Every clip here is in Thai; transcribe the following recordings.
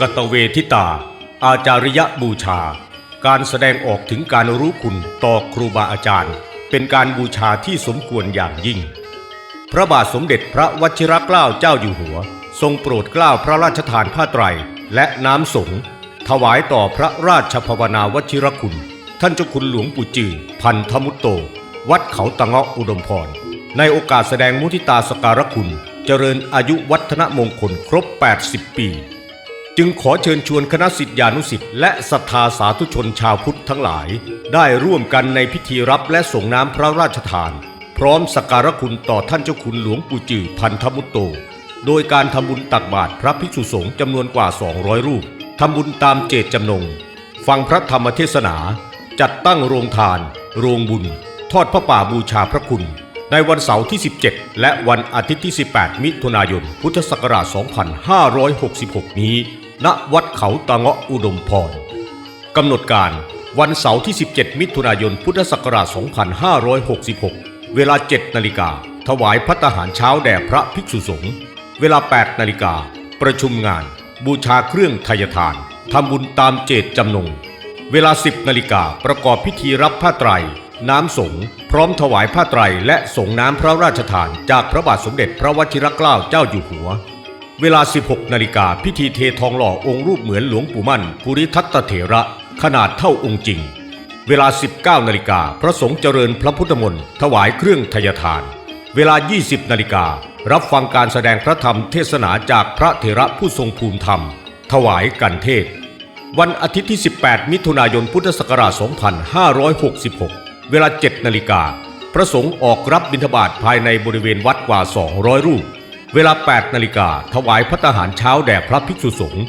กตเวทิตา อาจาริยบูชา การแสดงออกถึงการรู้คุณต่อครูบาอาจารย์ เป็นการบูชาที่สมควรอย่างยิ่ง พระบาทสมเด็จพระวชิรเกล้าเจ้าอยู่หัว ทรงโปรดเกล้าพระราชทานผ้าไตรและน้ำสงฆ์ถวายต่อพระราชภาวนาวชิรคุณ ท่านเจ้าคุณหลวงปู่จือพันธมุตโต วัดเขาตะเงาะอุดมพร ในโอกาสแสดงมุทิตาสการคุณ เจริญอายุวัฒนมงคลครบ 80 ปี จึงขอเชิญชวนคณะสิทธิานุสิทธิ์และศรัทธาสาธุชนชาวพุทธทั้งหลาย ได้ร่วมกันในพิธีรับและส่งน้ำพระราชทาน พร้อมสักการะคุณต่อท่านเจ้าคุณหลวงปู่จือพันธมุตโต โดยการทำบุญตักบาตรพระภิกษุสงฆ์จำนวนกว่า 200 รูปทำบุญตามเจตจำนง ฟังพระธรรมเทศนา จัดตั้งโรงทาน โรงบุญ ทอดพระป่าบูชาพระคุณ ในวันเสาร์ที่ 17 และวันอาทิตย์ที่ 18 มิถุนายน พุทธศักราช 2566 นี้ ณวัดเขาตะเงาะอุดมพรกำหนดการวันเสาร์ที่ 17 มิถุนายน พุทธศักราช 2566 เวลา 7 นาฬิกา ถวายพัตหารเช้าแด่พระภิกษุสงฆ์ เวลา 8 นาฬิกา ประชุมงาน บูชาเครื่องทายทาน ทำบุญตามเจตจำนง เวลา 10 นาฬิกา ประกอบพิธีรับผ้าไตร น้ำสงฆ์ พร้อมถวายผ้าไตรและส่งน้ำพระราชทาน จากพระบาทสมเด็จพระวชิรเกล้าเจ้าอยู่หัว เวลา 16 นาฬิกาพิธีเททองหล่อองค์รูปเหมือนหลวงปู่มั่น ภูริทัตเถระ ขนาดเท่าองค์จริง เวลา 19 นาฬิกาพระสงฆ์เจริญพระพุทธมนต์ถวายเครื่องทยทาน เวลา 20 นาฬิการับฟังการแสดงพระธรรมเทศนาจากพระเถระผู้ทรงภูมิธรรม ถวายกันเทศ วันอาทิตย์ที่ 18 มิถุนายนพุทธศักราช 2566 เวลา 7 นาฬิกาพระสงฆ์ออกรับบิณฑบาตภายในบริเวณวัดกว่า 200 รูป เวลา 8 นาฬิกาถวายพระทหารเช้าแด่พระภิกษุสงฆ์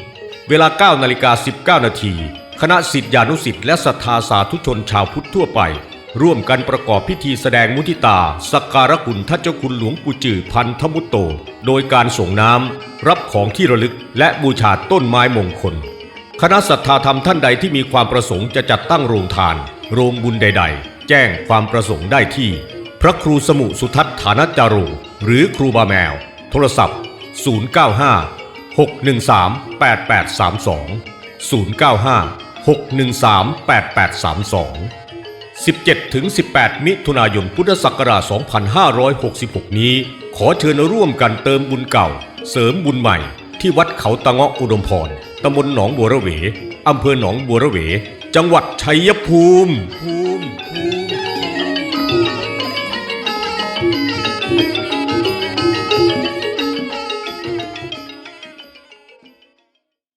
เวลา 9 นาฬิกา 19 นาที คณะสิทธิานุสิทธิ์และศรัทธาสาธุชนชาวพุทธทั่วไป ร่วมกันประกอบพิธีแสดงมุทิตา สักการะคุณท่านเจ้าคุณหลวงปู่จือพันธมุตโต โดยการส่งน้ำ รับของที่ระลึก และบูชาต้นไม้มงคล คณะศรัทธาธรรมท่านใดที่มีความประสงค์จะจัดตั้งโรงทาน โรงบุญใด ๆ แจ้งความประสงค์ได้ที่ พระครูสมุสุทัศฐานจาโรหรือครูบาแมว โทรศัพท์ 095 613 8832 095 613 8832 17ถึง18 มิถุนายนพุทธศักราช 2566 นี้ ขอเชิญร่วมกันเติมบุญเก่า เสริมบุญใหม่ ที่วัดเขาตะเงาะอุดมพรตำบลหนองบัวระเวอำเภอหนองบัวระเว จังหวัดชัยภูมิภู